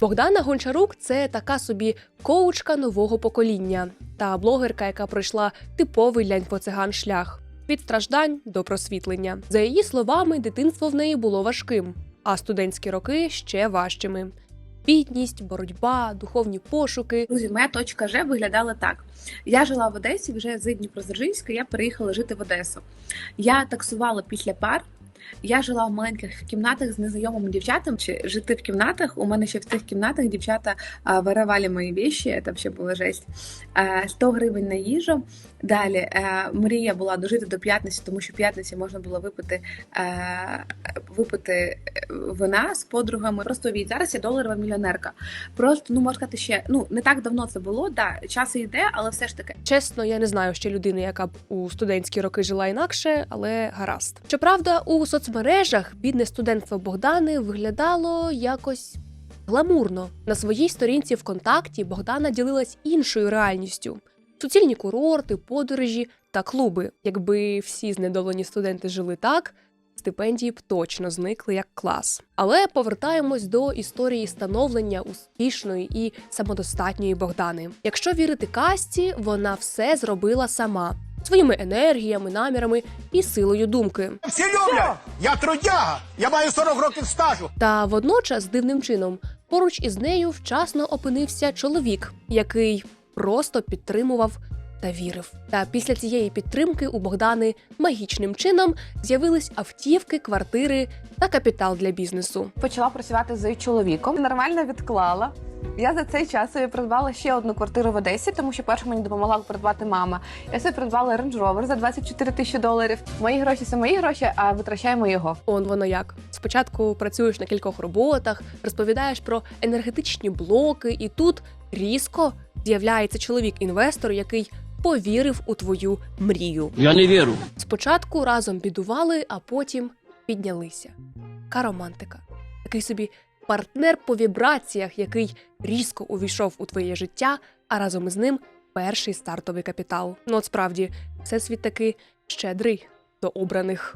Богдана Гончарук це така собі коучка нового покоління та блогерка, яка пройшла типовий лянь-поциган шлях від страждань до просвітлення. За її словами, дитинство в неї було важким, а студентські роки ще важчими. Бідність, боротьба, духовні пошуки. Друзі, моя точка Ж виглядала так. Я жила в Одесі вже з Дніпродзержинська, я переїхала жити в Одесу. Я таксувала після пар. Я жила в маленьких кімнатах з незнайомими дівчатами. Чи жити в кімнатах? У мене ще в цих кімнатах дівчата виривали мої віші, це ще була жесть. А, 100 гривень на їжу. Далі е, мрія була дожити до п'ятниці, тому що п'ятниці можна було випити, е, випити вина з подругами. Просто від зараз я доларова мільйонерка. Просто ну можна сказати, ще ну не так давно це було. Да, час йде, але все ж таки Чесно, я не знаю ще людини, яка б у студентські роки жила інакше, але гаразд. Щоправда, у соцмережах бідне студентство Богдани виглядало якось гламурно. На своїй сторінці ВКонтакті Богдана ділилась іншою реальністю: суцільні курорти, подорожі та клуби. Якби всі знедолені студенти жили так. Стипендії б точно зникли як клас. Але повертаємось до історії становлення успішної і самодостатньої Богдани. Якщо вірити касті, вона все зробила сама своїми енергіями, намірами і силою думки. Всі люблять! Я трудяга! Я маю 40 років стажу! Та водночас дивним чином поруч із нею вчасно опинився чоловік, який просто підтримував та вірив. Та після цієї підтримки у Богдани магічним чином з'явились автівки, квартири та капітал для бізнесу. почала працювати з чоловіком. Нормально відклала. Я за цей час собі придбала ще одну квартиру в Одесі, тому що першу мені допомогла придбати мама. Я собі придбала Range Rover за 24 тисячі доларів. Мої гроші це мої гроші, а витрачаємо його. Он воно як. Спочатку працюєш на кількох роботах, розповідаєш про енергетичні блоки, і тут різко з'являється чоловік-інвестор, який повірив у твою мрію. Я не вірю. Спочатку разом бідували, а потім піднялися. Каромантика. Такий собі партнер по вібраціях, який різко увійшов у твоє життя, а разом із ним перший стартовий капітал. Ну от справді, всесвіт таки щедрий до обраних.